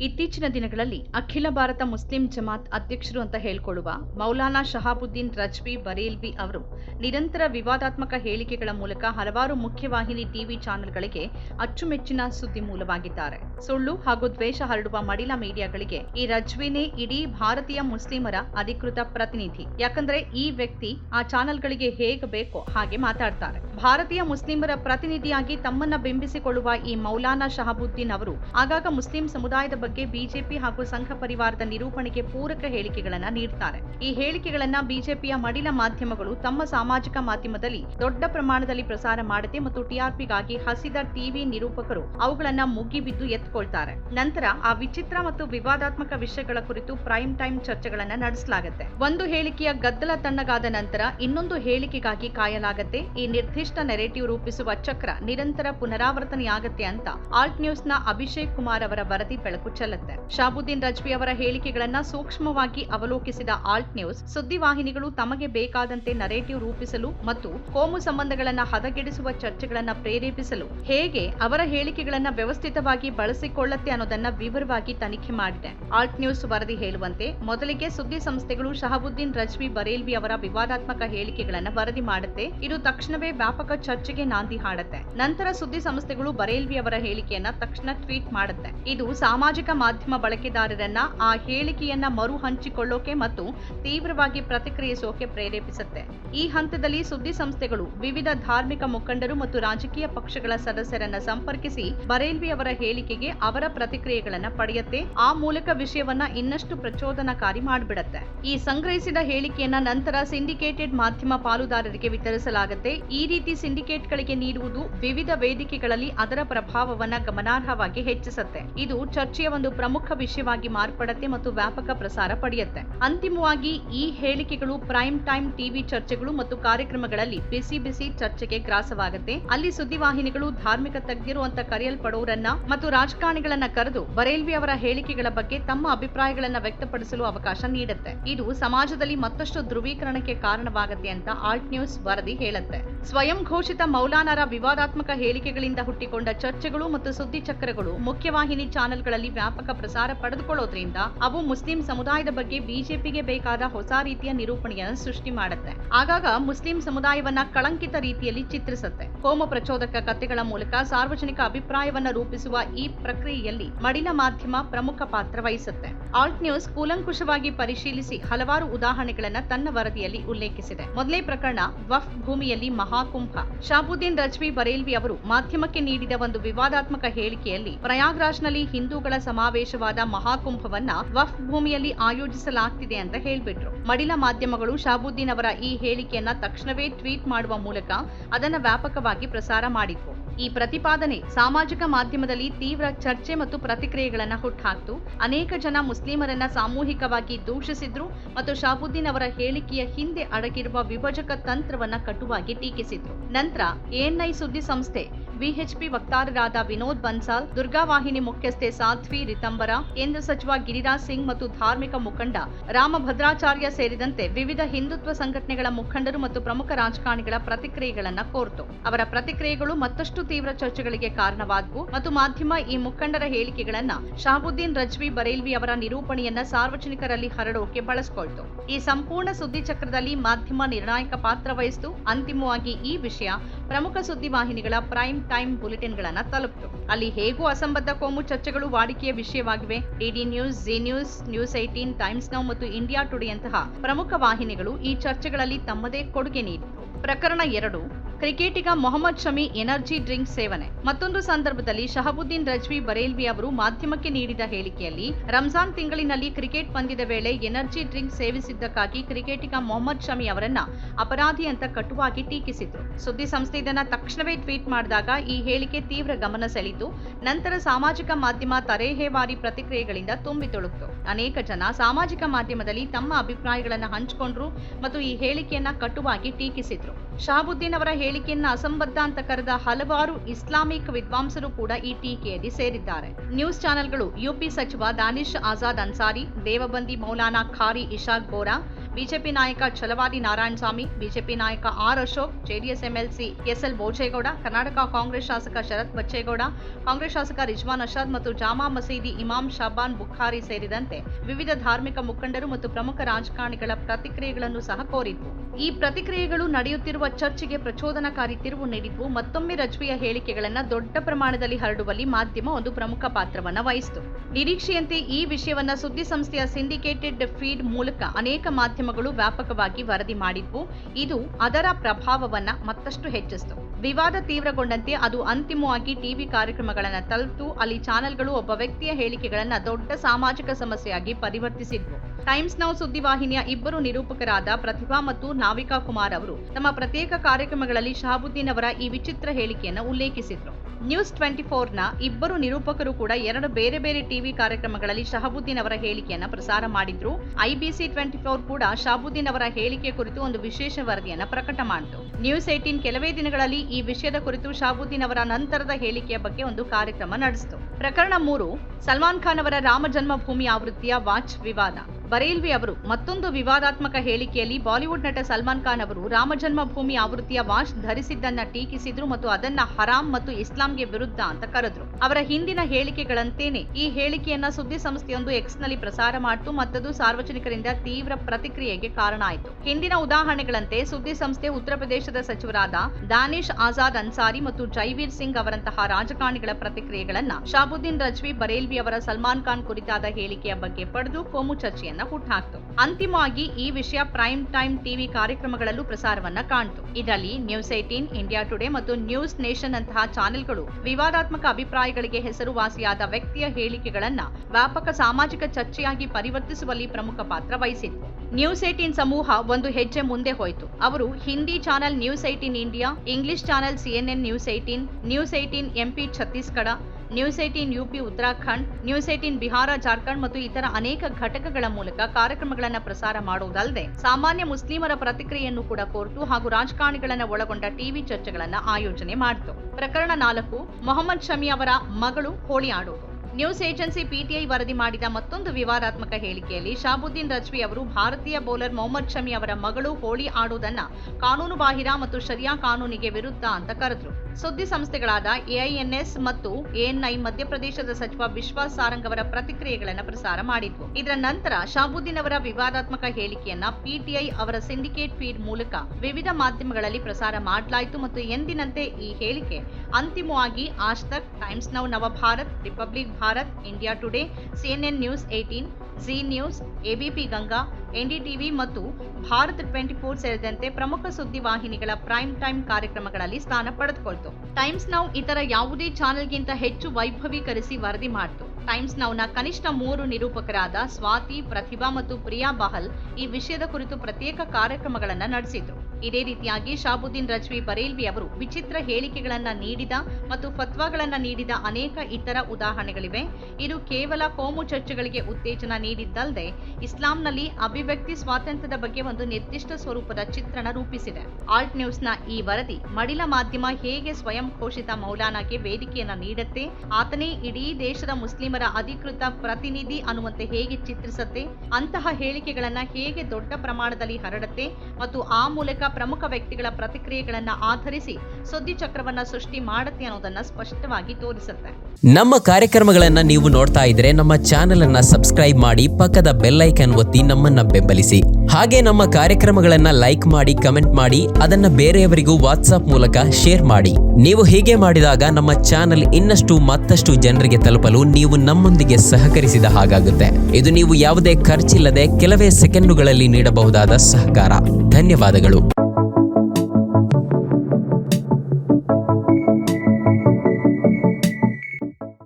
ಇತ್ತೀಚಿನ ದಿನಗಳಲ್ಲಿ ಅಖಿಲ ಭಾರತ ಮುಸ್ಲಿಂ ಜಮಾತ್ ಅಧ್ಯಕ್ಷರು ಅಂತ ಹೇಳ್ಕೊಳ್ಳುವ ಮೌಲಾನಾ ಶಹಾಬುದ್ದೀನ್ ರಜ್ವಿ ಬರೇಲ್ವಿ ಅವರು ನಿರಂತರ ವಿವಾದಾತ್ಮಕ ಹೇಳಿಕೆಗಳ ಮೂಲಕ ಹಲವಾರು ಮುಖ್ಯವಾಹಿನಿ ಟಿವಿ ಚಾನೆಲ್ಗಳಿಗೆ ಅಚ್ಚುಮೆಚ್ಚಿನ ಸುದ್ದಿ ಮೂಲವಾಗಿದ್ದಾರೆ. ಸುಳ್ಳು ಹಾಗೂ ದ್ವೇಷ ಹರಡುವ ಮಡಿಲ ಮೀಡಿಯಾಗಳಿಗೆ ಈ ರಜ್ವಿನೇ ಇಡೀ ಭಾರತೀಯ ಮುಸ್ಲಿಮರ ಅಧಿಕೃತ ಪ್ರತಿನಿಧಿ. ಯಾಕಂದ್ರೆ ಈ ವ್ಯಕ್ತಿ ಆ ಚಾನೆಲ್ಗಳಿಗೆ ಹೇಗೆ ಬೇಕೋ ಹಾಗೆ ಮಾತಾಡ್ತಾರೆ. ಭಾರತೀಯ ಮುಸ್ಲಿಮರ ಪ್ರತಿನಿಧಿಯಾಗಿ ತಮ್ಮನ್ನ ಬಿಂಬಿಸಿಕೊಳ್ಳುವ ಈ ಮೌಲಾನಾ ಶಹಾಬುದ್ದೀನ್ ಅವರು ಆಗಾಗ ಮುಸ್ಲಿಂ ಸಮುದಾಯದ ಬಗ್ಗೆ ಬಿಜೆಪಿ ಹಾಗೂ ಸಂಘ ಪರಿವಾರದ ನಿರೂಪಣೆಗೆ ಪೂರಕ ಹೇಳಿಕೆಗಳನ್ನ ನೀಡ್ತಾರೆ. ಈ ಹೇಳಿಕೆಗಳನ್ನ ಬಿಜೆಪಿಯ ಮಡಿಲ ಮಾಧ್ಯಮಗಳು ತಮ್ಮ ಸಾಮಾಜಿಕ ಮಾಧ್ಯಮದಲ್ಲಿ ದೊಡ್ಡ ಪ್ರಮಾಣದಲ್ಲಿ ಪ್ರಸಾರ ಮಾಡದೆ ಮತ್ತು ಟಿಆರ್ಪಿಗಾಗಿ ಹಸಿದ ಟಿವಿ ನಿರೂಪಕರು ಅವುಗಳನ್ನ ಮುಗಿಬಿದ್ದು ಎತ್ಕೊಳ್ತಾರೆ. ನಂತರ ಆ ವಿಚಿತ್ರ ಮತ್ತು ವಿವಾದಾತ್ಮಕ ವಿಷಯಗಳ ಕುರಿತು ಪ್ರೈಮ್ ಟೈಮ್ ಚರ್ಚೆಗಳನ್ನ ನಡೆಸಲಾಗುತ್ತೆ. ಒಂದು ಹೇಳಿಕೆಯ ಗದ್ದಲ ತಣ್ಣಗಾದ ನಂತರ ಇನ್ನೊಂದು ಹೇಳಿಕೆಗಾಗಿ ಕಾಯಲಾಗತ್ತೆ. ಈ ನಿರ್ದಿಷ್ಟ ನೆರೆಟಿವ್ ರೂಪಿಸುವ ಚಕ್ರ ನಿರಂತರ ಪುನರಾವರ್ತನೆಯಾಗತ್ತೆ ಅಂತ ಆಲ್ಟ್ ನ್ಯೂಸ್ನ ಅಭಿಷೇಕ್ ಕುಮಾರ್ ಅವರ ವರದಿ ಬೆಳಕು ಚೆಲ್ಲುತ್ತೆ ಶಾಬುದ್ದೀನ್ ರಜ್ವಿ ಅವರ ಹೇಳಿಕೆಗಳನ್ನ ಸೂಕ್ಷ್ಮವಾಗಿ ಅವಲೋಕಿಸಿದ ಆಲ್ಟ್ ನ್ಯೂಸ್ ಸುದ್ದಿವಾಹಿನಿಗಳು ತಮಗೆ ಬೇಕಾದಂತೆ ನರೇಟಿವ್ ರೂಪಿಸಲು ಮತ್ತು ಕೋಮು ಸಂಬಂಧಗಳನ್ನ ಹದಗೆಡಿಸುವ ಚರ್ಚೆಗಳನ್ನ ಪ್ರೇರೇಪಿಸಲು ಹೇಗೆ ಅವರ ಹೇಳಿಕೆಗಳನ್ನ ವ್ಯವಸ್ಥಿತವಾಗಿ ಬಳಸಿಕೊಳ್ಳುತ್ತೆ ಅನ್ನೋದನ್ನ ವಿವರವಾಗಿ ತನಿಖೆ ಮಾಡಿದೆ. ಆಲ್ಟ್ ನ್ಯೂಸ್ ವರದಿ ಹೇಳುವಂತೆ ಮೊದಲಿಗೆ ಸುದ್ದಿ ಸಂಸ್ಥೆಗಳು ಶಹಬುದ್ದೀನ್ ರಜ್ವಿ ಬರೇಲ್ವಿ ಅವರ ವಿವಾದಾತ್ಮಕ ಹೇಳಿಕೆಗಳನ್ನ ವರದಿ ಮಾಡುತ್ತೆ. ಇದು ತಕ್ಷಣವೇ ವ್ಯಾಪಕ ಚರ್ಚೆಗೆ ನಾಂದಿ ಹಾಡುತ್ತೆ. ನಂತರ ಸುದ್ದಿ ಸಂಸ್ಥೆಗಳು ಬರೇಲ್ವಿ ಅವರ ಹೇಳಿಕೆಯನ್ನ ತಕ್ಷಣ ಟ್ವೀಟ್ ಮಾಡುತ್ತೆ. ಇದು ಸಾಮಾಜಿಕ ಮಾಧ್ಯಮ ಬಳಕೆದಾರರನ್ನ ಆ ಹೇಳಿಕೆಯನ್ನ ಮರು ಹಂಚಿಕೊಳ್ಳೋಕೆ ಮತ್ತು ತೀವ್ರವಾಗಿ ಪ್ರತಿಕ್ರಿಯಿಸೋಕೆ ಪ್ರೇರೇಪಿಸುತ್ತೆ. ಈ ಹಂತದಲ್ಲಿ ಸುದ್ದಿ ಸಂಸ್ಥೆಗಳು, ವಿವಿಧ ಧಾರ್ಮಿಕ ಮುಖಂಡರು ಮತ್ತು ರಾಜಕೀಯ ಪಕ್ಷಗಳ ಸದಸ್ಯರನ್ನ ಸಂಪರ್ಕಿಸಿ ಬರೇಲ್ವಿ ಅವರ ಹೇಳಿಕೆಗೆ ಅವರ ಪ್ರತಿಕ್ರಿಯೆಗಳನ್ನ ಪಡೆಯುತ್ತೆ. ಆ ಮೂಲಕ ವಿಷಯವನ್ನ ಇನ್ನಷ್ಟು ಪ್ರಚೋದನಕಾರಿ ಮಾಡಿಬಿಡತ್ತೆ. ಈ ಸಂಗ್ರಹಿಸಿದ ಹೇಳಿಕೆಯನ್ನ ನಂತರ ಸಿಂಡಿಕೇಟೆಡ್ ಮಾಧ್ಯಮ ಪಾಲುದಾರರಿಗೆ ವಿತರಿಸಲಾಗುತ್ತೆ. ಈ ರೀತಿ ಸಿಂಡಿಕೇಟ್ಗಳಿಗೆ ನೀಡುವುದು ವಿವಿಧ ವೇದಿಕೆಗಳಲ್ಲಿ ಅದರ ಪ್ರಭಾವವನ್ನ ಗಮನಾರ್ಹವಾಗಿ ಹೆಚ್ಚಿಸುತ್ತೆ. ಇದು ಚರ್ಚೆಯ ಒಂದು ಪ್ರಮುಖ ವಿಷಯವಾಗಿ ಮಾರ್ಪಡತ್ತೆ ಮತ್ತು ವ್ಯಾಪಕ ಪ್ರಸಾರ ಪಡೆಯುತ್ತೆ. ಅಂತಿಮವಾಗಿ ಈ ಹೇಳಿಕೆಗಳು ಪ್ರೈಮ್ ಟೈಮ್ ಟಿವಿ ಚರ್ಚೆಗಳು ಮತ್ತು ಕಾರ್ಯಕ್ರಮಗಳಲ್ಲಿ ಬಿಸಿ ಬಿಸಿ ಚರ್ಚೆಗೆ ಗ್ರಾಸವಾಗುತ್ತೆ. ಅಲ್ಲಿ ಸುದ್ದಿವಾಹಿನಿಗಳು, ಧಾರ್ಮಿಕ ತಜ್ಞರು ಅಂತ ಕರೆಯಲ್ಪಡೋರನ್ನ ಮತ್ತು ರಾಜಕಾರಣಿಗಳನ್ನ ಕರೆದು ಬರೇಲ್ವಿ ಅವರ ಹೇಳಿಕೆಗಳ ಬಗ್ಗೆ ತಮ್ಮ ಅಭಿಪ್ರಾಯಗಳನ್ನ ವ್ಯಕ್ತಪಡಿಸಲು ಅವಕಾಶ ನೀಡುತ್ತೆ. ಇದು ಸಮಾಜದಲ್ಲಿ ಮತ್ತಷ್ಟು ಧ್ರುವೀಕರಣಕ್ಕೆ ಕಾರಣವಾಗುತ್ತೆ ಅಂತ ಆಲ್ಟ್ ನ್ಯೂಸ್ ವರದಿ ಹೇಳುತ್ತೆ. ಸ್ವಯಂ ಘೋಷಿತ ಮೌಲಾನರ ವಿವಾದಾತ್ಮಕ ಹೇಳಿಕೆಗಳಿಂದ ಹುಟ್ಟಿಕೊಂಡ ಚರ್ಚೆಗಳು ಮತ್ತು ಸುದ್ದಿ ಚಕ್ರಗಳು ಮುಖ್ಯವಾಹಿನಿ ಚಾನೆಲ್ಗಳಲ್ಲಿ ವ್ಯಾಪಕ ಪ್ರಸಾರ ಪಡೆದುಕೊಳ್ಳೋದ್ರಿಂದ ಅವು ಮುಸ್ಲಿಂ ಸಮುದಾಯದ ಬಗ್ಗೆ ಬಿಜೆಪಿಗೆ ಬೇಕಾದ ಹೊಸ ರೀತಿಯ ನಿರೂಪಣೆಯನ್ನು ಸೃಷ್ಟಿ ಮಾಡುತ್ತೆ. ಆಗಾಗ ಮುಸ್ಲಿಂ ಸಮುದಾಯವನ್ನ ಕಳಂಕಿತ ರೀತಿಯಲ್ಲಿ ಚಿತ್ರಿಸುತ್ತೆ. ಕೋಮ ಪ್ರಚೋದಕ ಕಥೆಗಳ ಮೂಲಕ ಸಾರ್ವಜನಿಕ ಅಭಿಪ್ರಾಯವನ್ನ ರೂಪಿಸುವ ಈ ಪ್ರಕ್ರಿಯೆಯಲ್ಲಿ ಮಡಿಲ ಮಾಧ್ಯಮ ಪ್ರಮುಖ ಪಾತ್ರ ವಹಿಸುತ್ತೆ. ಆಲ್ಟ್ ನ್ಯೂಸ್ ಕೂಲಂಕುಷವಾಗಿ ಪರಿಶೀಲಿಸಿ ಹಲವಾರು ಉದಾಹರಣೆಗಳನ್ನ ತನ್ನ ವರದಿಯಲ್ಲಿ ಉಲ್ಲೇಖಿಸಿದೆ. ಮೊದಲೇ ಪ್ರಕರಣ ವಫ್ ಭೂಮಿಯಲ್ಲಿ ಮಹಾಕುಂಭ. ಶಾಬುದ್ದೀನ್ ರಜ್ವಿ ಬರೇಲ್ವಿ ಅವರು ಮಾಧ್ಯಮಕ್ಕೆ ನೀಡಿದ ಒಂದು ವಿವಾದಾತ್ಮಕ ಹೇಳಿಕೆಯಲ್ಲಿ ಪ್ರಯಾಗ್ರಾಜ್ನಲ್ಲಿ ಹಿಂದೂಗಳ ಸಮಾವೇಶವಾದ ಮಹಾಕುಂಭವನ್ನ ವಫ್ ಭೂಮಿಯಲ್ಲಿ ಆಯೋಜಿಸಲಾಗ್ತಿದೆ ಅಂತ ಹೇಳ್ಬಿಟ್ರು. ಮಡಿಲ ಮಾಧ್ಯಮಗಳು ಶಾಬುದ್ದೀನ್ ಅವರ ಈ ಹೇಳಿಕೆಯನ್ನ ತಕ್ಷಣವೇ ಟ್ವೀಟ್ ಮಾಡುವ ಮೂಲಕ ಅದನ್ನ ವ್ಯಾಪಕವಾಗಿ ಪ್ರಸಾರ ಮಾಡಿತ್ತು ಈ ಪ್ರತಿಪಾದನೆ ಸಾಮಾಜಿಕ ಮಾಧ್ಯಮದಲ್ಲಿ ತೀವ್ರ ಚರ್ಚೆ ಮತ್ತು ಪ್ರತಿಕ್ರಿಯೆಗಳನ್ನ ಹುಟ್ಟಾಕ್ತು ಅನೇಕ ಜನ ಮುಸ್ಲಿಮರನ್ನ ಸಾಮೂಹಿಕವಾಗಿ ದೂಷಿಸಿದ್ರು ಮತ್ತು ಶಾಬುದ್ದೀನ್ ಅವರ ಹೇಳಿಕೆಯ ಹಿಂದೆ ಅಡಗಿರುವ ವಿಭಜಕ ತಂತ್ರವನ್ನ ಕಟುವಾಗಿ ಟೀಕಿಸಿದ್ರು. ನಂತರ ಎಎನ್ಐ ಸುದ್ದಿ ಸಂಸ್ಥೆ ವಿಎಚ್ಪಿ ವಕ್ತಾರರಾದ ವಿನೋದ್ ಬನ್ಸಾಲ್ ದುರ್ಗಾವಾಹಿನಿ ಮುಖ್ಯಸ್ಥೆ ಸಾಧ್ವಿ ರಿತಂಬರ, ಕೇಂದ್ರ ಸಚಿವ ಗಿರಿರಾಜ್ ಸಿಂಗ್ ಮತ್ತು ಧಾರ್ಮಿಕ ಮುಖಂಡ ರಾಮಭದ್ರಾಚಾರ್ಯ ಸೇರಿದಂತೆ ವಿವಿಧ ಹಿಂದುತ್ವ ಸಂಘಟನೆಗಳ ಮುಖಂಡರು ಮತ್ತು ಪ್ರಮುಖ ರಾಜಕಾರಣಿಗಳ ಪ್ರತಿಕ್ರಿಯೆಗಳನ್ನ ಕೋರ್ತು. ಅವರ ಪ್ರತಿಕ್ರಿಯೆಗಳು ಮತ್ತಷ್ಟು ತೀವ್ರ ಚರ್ಚೆಗಳಿಗೆ ಕಾರಣವಾದವು ಮತ್ತು ಮಾಧ್ಯಮ ಈ ಮುಖಂಡರ ಹೇಳಿಕೆಗಳನ್ನ ಶಹಾಬುದ್ದೀನ್ ರಜ್ವಿ ಬರೇಲ್ವಿ ಅವರ ನಿರೂಪಣೆಯನ್ನ ಸಾರ್ವಜನಿಕರಲ್ಲಿ ಹರಡೋಕೆ ಬಳಸಿಕೊಳ್ತು. ಈ ಸಂಪೂರ್ಣ ಸುದ್ದಿ ಚಕ್ರದಲ್ಲಿ ಮಾಧ್ಯಮ ನಿರ್ಣಾಯಕ ಪಾತ್ರ ವಹಿಸಿತು. ಅಂತಿಮವಾಗಿ ಈ ವಿಷಯ ಪ್ರಮುಖ ಸುದ್ದಿವಾಹಿನಿಗಳ ಪ್ರೈಮ್ ಟೈಮ್ ಬುಲೆಟಿನ್ಗಳನ್ನ ತಲುಪಿತು. ಅಲ್ಲಿ ಹೇಗೂ ಅಸಂಬದ್ಧ ಕೋಮು ಚರ್ಚೆಗಳು ವಾಡಿಕೆಯ ವಿಷಯವಾಗಿವೆ. DD news Zee news news eighteen Times Now ಮತ್ತು ಇಂಡಿಯಾ ಟುಡೆಯಂತಹ ಪ್ರಮುಖ ವಾಹಿನಿಗಳು ಈ ಚರ್ಚೆಗಳಲ್ಲಿ ತಮ್ಮದೇ ಕೊಡುಗೆ ನೀಡಿತು ಪ್ರಕರಣ ಎರಡು ಕ್ರಿಕೆಟಿಗ ಮೊಹಮ್ಮದ್ ಶಮಿ ಎನರ್ಜಿ ಡ್ರಿಂಕ್ ಸೇವನೆ. ಮತ್ತೊಂದು ಸಂದರ್ಭದಲ್ಲಿ ಶಹಬುದ್ದೀನ್ ರಜ್ವಿ ಬರೇಲ್ವಿ ಅವರು ಮಾಧ್ಯಮಕ್ಕೆ ನೀಡಿದ ಹೇಳಿಕೆಯಲ್ಲಿ ರಂಜಾನ್ ತಿಂಗಳಿನಲ್ಲಿ ಕ್ರಿಕೆಟ್ ಪಂದ್ಯದ ವೇಳೆ ಎನರ್ಜಿ ಡ್ರಿಂಕ್ ಸೇವಿಸಿದ್ದಕ್ಕಾಗಿ ಕ್ರಿಕೆಟಿಗ ಮೊಹಮ್ಮದ್ ಶಮಿ ಅವರನ್ನ ಅಪರಾಧಿ ಅಂತ ಕಟುವಾಗಿ ಟೀಕಿಸಿದ್ರು. ಸುದ್ದಿ ಸಂಸ್ಥೆ ಇದನ್ನ ತಕ್ಷಣವೇ ಟ್ವೀಟ್ ಮಾಡಿದಾಗ ಈ ಹೇಳಿಕೆ ತೀವ್ರ ಗಮನ ಸೆಳೆಯಿತು. ನಂತರ ಸಾಮಾಜಿಕ ಮಾಧ್ಯಮ ತರೇಹೇವಾರಿ ಪ್ರತಿಕ್ರಿಯೆಗಳಿಂದ ತುಂಬಿ ತುಳುಕ್ತು ಅನೇಕ ಜನ ಸಾಮಾಜಿಕ ಮಾಧ್ಯಮದಲ್ಲಿ ತಮ್ಮ ಅಭಿಪ್ರಾಯಗಳನ್ನು ಹಂಚಿಕೊಂಡ್ರು ಮತ್ತು ಈ ಹೇಳಿಕೆಯನ್ನ ಕಟುವಾಗಿ ಟೀಕಿಸಿದ್ರು. ಶಹಾಬುದ್ದೀನ್ ಅವರ ಹೇಳಿಕೆಯನ್ನ ಅಸಂಬದ್ಧ ಅಂತ ಕರೆದ ಹಲವಾರು ಇಸ್ಲಾಮಿಕ್ ವಿದ್ವಾಂಸರು ಕೂಡ ಈ ಟೀಕೆಯಲ್ಲಿ ಸೇರಿದ್ದಾರೆ. ನ್ಯೂಸ್ ಚಾನೆಲ್ಗಳು ಯುಪಿ ಸಚಿವ ದಾನಿಶ್ ಆಜಾದ್ ಅನ್ಸಾರಿ, ದೇವಬಂದಿ ಮೌಲಾನಾ ಖಾರಿ ಇಶಾಕ್ ಬೋರಾ, ಬಿಜೆಪಿ ನಾಯಕ ಛಲವಾದಿ ನಾರಾಯಣಸ್ವಾಮಿ, ಬಿಜೆಪಿ ನಾಯಕ R Ashok JDS MLC SL Bhojegowda, Karnataka Congress ಶಾಸಕ ಶರತ್ ಬಚ್ಚೇಗೌಡ, ಕಾಂಗ್ರೆಸ್ ಶಾಸಕ ರಿಜ್ವಾನ್ ಅಶಾದ್ ಮತ್ತು ಜಾಮಾ ಮಸೀದಿ ಇಮಾಮ್ ಶಾಬಾನ್ ಬುಖಾರಿ ಸೇರಿದಂತೆ ವಿವಿಧ ಧಾರ್ಮಿಕ ಮುಖಂಡರು ಮತ್ತು ಪ್ರಮುಖ ರಾಜಕಾರಣಿಗಳ ಪ್ರತಿಕ್ರಿಯೆಗಳನ್ನು ಸಹ ಕೋರಿದ್ವು. ಈ ಪ್ರತಿಕ್ರಿಯೆಗಳು ನಡೆಯುತ್ತಿರುವ ಚರ್ಚೆಗೆ ಪ್ರಚೋದನಕಾರಿ ತಿರುವು ನೀಡಿದ್ವು ಮತ್ತೊಮ್ಮೆ ರಜ್ವಿಯ ಹೇಳಿಕೆಗಳನ್ನು ದೊಡ್ಡ ಪ್ರಮಾಣದಲ್ಲಿ ಹರಡುವಲ್ಲಿ ಮಾಧ್ಯಮ ಒಂದು ಪ್ರಮುಖ ಪಾತ್ರವನ್ನು ವಹಿಸಿತು. ನಿರೀಕ್ಷೆಯಂತೆ ಈ ವಿಷಯವನ್ನು ಸುದ್ದಿ ಸಂಸ್ಥೆಯ ಸಿಂಡಿಕೇಟೆಡ್ ಫೀಡ್ ಮೂಲಕ ಅನೇಕ ಮಾಧ್ಯಮಗಳು ವ್ಯಾಪಕವಾಗಿ ವರದಿ ಮಾಡಿದ್ವು ಇದು ಅದರ ಪ್ರಭಾವವನ್ನು ಮತ್ತಷ್ಟು ಹೆಚ್ಚಿಸಿತು. ವಿವಾದ ತೀವ್ರಗೊಂಡಂತೆ ಅದು ಅಂತಿಮವಾಗಿ ಟಿವಿ ಕಾರ್ಯಕ್ರಮಗಳನ್ನು ತಲುಪಿತು, ಅಲ್ಲಿ ಚಾನೆಲ್ಗಳು ಒಬ್ಬ ವ್ಯಕ್ತಿಯ ಹೇಳಿಕೆಗಳನ್ನು ದೊಡ್ಡ ಸಾಮಾಜಿಕ ಸಮಸ್ಯೆಯಾಗಿ ಪರಿವರ್ತಿಸಿದ್ವು. ಟೈಮ್ಸ್ ನೌ ಸುದ್ದಿವಾಹಿನಿಯ ಇಬ್ಬರು ನಿರೂಪಕರಾದ ಪ್ರತಿಭಾ ಮತ್ತು ನಾವಿಕಾ ಕುಮಾರ್ ಅವರು ತಮ್ಮ ಪ್ರತ್ಯೇಕ ಕಾರ್ಯಕ್ರಮಗಳಲ್ಲಿ ಶಹಾಬುದ್ದೀನ್ ಅವರ ಈ ವಿಚಿತ್ರ ಹೇಳಿಕೆಯನ್ನು ಉಲ್ಲೇಖಿಸಿದ್ರು. ನ್ಯೂಸ್ ಟ್ವೆಂಟಿ ಫೋರ್ನ ಇಬ್ಬರು ನಿರೂಪಕರು ಕೂಡ ಎರಡು ಬೇರೆ ಬೇರೆ ಟಿವಿ ಕಾರ್ಯಕ್ರಮಗಳಲ್ಲಿ ಶಹಾಬುದ್ದೀನ್ ಅವರ ಹೇಳಿಕೆಯನ್ನು ಪ್ರಸಾರ ಮಾಡಿದ್ರು. ಐಬಿಸಿ ಟ್ವೆಂಟಿ ಫೋರ್ ಕೂಡ ಶಹಾಬುದ್ದೀನ್ ಅವರ ಹೇಳಿಕೆ ಕುರಿತು ಒಂದು ವಿಶೇಷ ವರದಿಯನ್ನು ಪ್ರಕಟ ಮಾಡಿತು. ನ್ಯೂಸ್ ಏಟೀನ್ ಕೆಲವೇ ದಿನಗಳಲ್ಲಿ ಈ ವಿಷಯದ ಕುರಿತು ಶಹಾಬುದ್ದೀನ್ ಅವರ ನಂತರದ ಹೇಳಿಕೆಯ ಬಗ್ಗೆ ಒಂದು ಕಾರ್ಯಕ್ರಮ ನಡೆಸಿತು. ಪ್ರಕರಣ ಮೂರು, ಸಲ್ಮಾನ್ ಖಾನ್ ಅವರ ರಾಮ ಜನ್ಮಭೂಮಿ ಆವೃತ್ತಿಯ ವಾಚ್ ವಿವಾದ. ಬರೇಲ್ವಿ ಅವರು ಮತ್ತೊಂದು ವಿವಾದಾತ್ಮಕ ಹೇಳಿಕೆಯಲ್ಲಿ ಬಾಲಿವುಡ್ ನಟ ಸಲ್ಮಾನ್ ಖಾನ್ ಅವರು ರಾಮ ಜನ್ಮಭೂಮಿ ಆವೃತ್ತಿಯ ವಾಶ್ ಧರಿಸಿದ್ದನ್ನ ಟೀಕಿಸಿದ್ರು ಮತ್ತು ಅದನ್ನ ಹರಾಮ್ ಮತ್ತು ಇಸ್ಲಾಂಗೆ ವಿರುದ್ಧ ಅಂತ ಕರೆದ್ರು. ಅವರ ಹಿಂದಿನ ಹೇಳಿಕೆಗಳಂತೇನೆ ಈ ಹೇಳಿಕೆಯನ್ನ ಸುದ್ದಿ ಸಂಸ್ಥೆಯೊಂದು ಎಕ್ಸ್ನಲ್ಲಿ ಪ್ರಸಾರ ಮಾಡಿತು ಮತ್ತದು ಸಾರ್ವಜನಿಕರಿಂದ ತೀವ್ರ ಪ್ರತಿಕ್ರಿಯೆಗೆ ಕಾರಣ ಆಯಿತು. ಹಿಂದಿನ ಉದಾಹರಣೆಗಳಂತೆ ಸುದ್ದಿ ಸಂಸ್ಥೆ ಉತ್ತರ ಪ್ರದೇಶದ ಸಚಿವರಾದ ದಾನಿಶ್ ಆಜಾದ್ ಅನ್ಸಾರಿ ಮತ್ತು ಜೈವೀರ್ ಸಿಂಗ್ ಅವರಂತಹ ರಾಜಕಾರಣಿಗಳ ಪ್ರತಿಕ್ರಿಯೆಗಳನ್ನ ಶಾಬುದ್ದೀನ್ ರಜ್ವಿ ಬರೇಲ್ವಿ ಅವರ ಸಲ್ಮಾನ್ ಖಾನ್ ಕುರಿತಾದ ಹೇಳಿಕೆಯ ಬಗ್ಗೆ ಪಡೆದು ಕೋಮು ಚರ್ಚೆಯನ್ನ ಹುಟ್ಟುಹಾಕ್ತು ಅಂತಿಮವಾಗಿ ಈ ವಿಷಯ ಪ್ರೈಮ್ ಟೈಮ್ ಟಿವಿ ಕಾರ್ಯಕ್ರಮಗಳಲ್ಲೂ ಪ್ರಸಾರವನ್ನ ಕಾಣ್ತು. ಇದರಲ್ಲಿ ನ್ಯೂಸ್ ಏಟೀನ್ ಇಂಡಿಯಾ ಟುಡೇ ಮತ್ತು ನ್ಯೂಸ್ ನೇಷನ್ ಅಂತಹ ಚಾನೆಲ್ಗಳು ವಿವಾದಾತ್ಮಕ ಅಭಿಪ್ರಾಯಗಳಿಗೆ ಹೆಸರುವಾಸಿಯಾದ ವ್ಯಕ್ತಿಯ ಹೇಳಿಕೆಗಳನ್ನ ವ್ಯಾಪಕ ಸಾಮಾಜಿಕ ಚರ್ಚೆಯಾಗಿ ಪರಿವರ್ತಿಸುವಲ್ಲಿ ಪ್ರಮುಖ ಪಾತ್ರ ವಹಿಸಿತ್ತು ನ್ಯೂಸ್ ಏಟೀನ್ ಸಮೂಹ ಒಂದು ಹೆಜ್ಜೆ ಮುಂದೆ ಹೋಯಿತು. ಅವರು Hindi channel news eighteen India, English channel CNN news eighteen news eighteen MP Chhattisgarh news eighteen UP Uttarakhand, news eighteen Bihar, Jharkhand ಮತ್ತು ಇತರ ಅನೇಕ ಘಟಕಗಳ ಮೂಲಕ ಕಾರ್ಯಕ್ರಮಗಳನ್ನು ಪ್ರಸಾರ ಮಾಡುವುದಲ್ಲದೆ ಸಾಮಾನ್ಯ ಮುಸ್ಲಿಮರ ಪ್ರತಿಕ್ರಿಯೆಯನ್ನು ಕೂಡ ಕೋರ್ತು ಹಾಗೂ ರಾಜಕಾರಣಿಗಳನ್ನು ಒಳಗೊಂಡ ಟಿವಿ ಚರ್ಚೆಗಳನ್ನು ಆಯೋಜನೆ ಮಾಡಿತು. ಪ್ರಕರಣ ನಾಲ್ಕು, ಮೊಹಮ್ಮದ್ ಶಮಿ ಅವರ ಮಗಳು ಹೋಳಿ ಆಡುವುದು ನ್ಯೂಸ್ ಏಜೆನ್ಸಿ ಪಿಟಿಐ ವರದಿ ಮಾಡಿದ ಮತ್ತೊಂದು ವಿವಾದಾತ್ಮಕ ಹೇಳಿಕೆಯಲ್ಲಿ ಶಾಬುದ್ದೀನ್ ರಜ್ವಿ ಅವರು ಭಾರತೀಯ ಬೌಲರ್ ಮೊಹಮ್ಮದ್ ಶಮಿ ಅವರ ಮಗಳು ಹೋಳಿ ಆಡುವುದನ್ನು ಕಾನೂನುಬಾಹಿರ ಮತ್ತು ಶರಿಯಾ ಕಾನೂನಿಗೆ ವಿರುದ್ಧ ಅಂತ ಕರೆದ್ರು. ಸುದ್ದಿ ಸಂಸ್ಥೆಗಳಾದ ಎಐಎನ್ಎಸ್ ಮತ್ತು ಎಎನ್ಐ ಮಧ್ಯಪ್ರದೇಶದ ಸಚಿವ ವಿಶ್ವಾಸ್ ಸಾರಂಗ್ ಅವರ ಪ್ರತಿಕ್ರಿಯೆಗಳನ್ನು ಪ್ರಸಾರ ಮಾಡಿದ್ವು. ಇದರ ನಂತರ ಶಾಬುದ್ದೀನ್ ಅವರ ವಿವಾದಾತ್ಮಕ ಹೇಳಿಕೆಯನ್ನ ಪಿಟಿಐ ಅವರ ಸಿಂಡಿಕೇಟ್ ಫೀಡ್ ಮೂಲಕ ವಿವಿಧ ಮಾಧ್ಯಮಗಳಲ್ಲಿ ಪ್ರಸಾರ ಮಾಡಲಾಯಿತು ಮತ್ತು ಎಂದಿನಂತೆ ಈ ಹೇಳಿಕೆ ಅಂತಿಮವಾಗಿ Aaj Tak, Times Now Navbharat Republic Bharat, India today CNN news eighteen Zee news, ABP Ganga, NDTV ಮತ್ತು ಭಾರತ್ ಟ್ವೆಂಟಿ ಫೋರ್ ಸೇರಿದಂತೆ ಪ್ರಮುಖ ಸುದ್ದಿ ವಾಹಿನಿಗಳ ಪ್ರೈಮ್ ಟೈಮ್ ಕಾರ್ಯಕ್ರಮಗಳಲ್ಲಿ ಸ್ಥಾನ ಪಡೆದುಕೊಳ್ತು. ಟೈಮ್ಸ್ ನೌ ಇತರ ಯಾವುದೇ ಚಾನೆಲ್ಗಿಂತ ಹೆಚ್ಚು ವೈಭವೀಕರಿಸಿ ವರದಿ ಮಾಡಿತು. ಟೈಮ್ಸ್ ನೌನ ಕನಿಷ್ಠ ಮೂರು ನಿರೂಪಕರಾದ ಸ್ವಾತಿ, ಪ್ರತಿಭಾ ಮತ್ತು ಪ್ರಿಯಾ ಬಹಲ್ ಈ ವಿಷಯದ ಕುರಿತು ಪ್ರತ್ಯೇಕ ಕಾರ್ಯಕ್ರಮಗಳನ್ನು ನಡೆಸಿದ್ರು. ಇದೇ ರೀತಿಯಾಗಿ ಶಾಬುದ್ದೀನ್ ರಜ್ವಿ ಬರೇಲ್ವಿ ಅವರು ವಿಚಿತ್ರ ಹೇಳಿಕೆಗಳನ್ನು ನೀಡಿದ ಮತ್ತು ಫತ್ವಾಗಳನ್ನು ನೀಡಿದ ಅನೇಕ ಇತರ ಉದಾಹರಣೆಗಳಿವೆ. ಇದು ಕೇವಲ ಕೋಮು ಚರ್ಚೆಗಳಿಗೆ ಉತ್ತೇಜನ ನೀಡಿದ್ದಲ್ಲದೆ ಇಸ್ಲಾಂನಲ್ಲಿ ಅಭಿವ್ಯಕ್ತಿ ಸ್ವಾತಂತ್ರ್ಯದ ಬಗ್ಗೆ ಒಂದು ನಿರ್ದಿಷ್ಟ ಸ್ವರೂಪದ ಚಿತ್ರಣ ರೂಪಿಸಿದೆ. ಆಲ್ಟ್ ನ್ಯೂಸ್ನ ಈ ವರದಿ ಮಡಿಲ ಮಾಧ್ಯಮ ಹೇಗೆ ಸ್ವಯಂ ಘೋಷಿತ ಮೌಲಾನಾಗೆ ವೇದಿಕೆಯನ್ನ ನೀಡುತ್ತೆ, ಆತನೇ ಇಡೀ ದೇಶದ ಮುಸ್ಲಿಮರ ಅಧಿಕೃತ ಪ್ರತಿನಿಧಿ ಅನ್ನುವಂತೆ ಹೇಗೆ ಚಿತ್ರಿಸುತ್ತೆ? ಅಂತಹ ಹೇಳಿಕೆಗಳನ್ನ ಹೇಗೆ ದೊಡ್ಡ ಪ್ರಮಾಣದಲ್ಲಿ ಹರಡುತ್ತೆ? ಮತ್ತು ಆ ಮೂಲಕ ಪ್ರಮುಖ ವ್ಯಕ್ತಿಗಳ ಪ್ರತಿಕ್ರಿಯೆಗಳನ್ನ ಆಧರಿಸಿ ಸುದ್ದಿ ಚಕ್ರವನ್ನ ಸೃಷ್ಟಿ ಮಾಡುತ್ತೆ ಅನ್ನೋದನ್ನ ಸ್ಪಷ್ಟವಾಗಿ ತೋರಿಸುತ್ತೆ. ನಮ್ಮ ಕಾರ್ಯಕ್ರಮಗಳನ್ನ ನೀವು ನೋಡ್ತಾ ಇದ್ರೆ ನಮ್ಮ ಚಾನೆಲ್ ಅನ್ನ ಸಬ್ಸ್ಕ್ರೈಬ್ ಮಾಡಿ ಪಕ್ಕದ ಬೆಲ್ ಐಕನ್ ಒತ್ತಿ ನಮ್ಮನ್ನ ಬೆಂಬಲಿಸಿ. ಹಾಗೆ ನಮ್ಮ ಕಾರ್ಯಕ್ರಮಗಳನ್ನ ಲೈಕ್ ಮಾಡಿ, ಕಮೆಂಟ್ ಮಾಡಿ, ಅದನ್ನ ಬೇರೆಯವರಿಗೂ ವಾಟ್ಸ್ಆಪ್ ಮೂಲಕ ಶೇರ್ ಮಾಡಿ. ನೀವು ಹೀಗೆ ಮಾಡಿದಾಗ ನಮ್ಮ ಚಾನೆಲ್ ಇನ್ನಷ್ಟು ಮತ್ತಷ್ಟು ಜನರಿಗೆ ತಲುಪಲು ನೀವು ನಮ್ಮೊಂದಿಗೆ ಸಹಕರಿಸಿದ ಹಾಗಾಗುತ್ತೆ. ಇದು ನೀವು ಯಾವುದೇ ಖರ್ಚಿಲ್ಲದೆ ಕೆಲವೇ ಸೆಕೆಂಡುಗಳಲ್ಲಿ ನೀಡಬಹುದಾದ ಸಹಕಾರ. ಧನ್ಯವಾದಗಳು.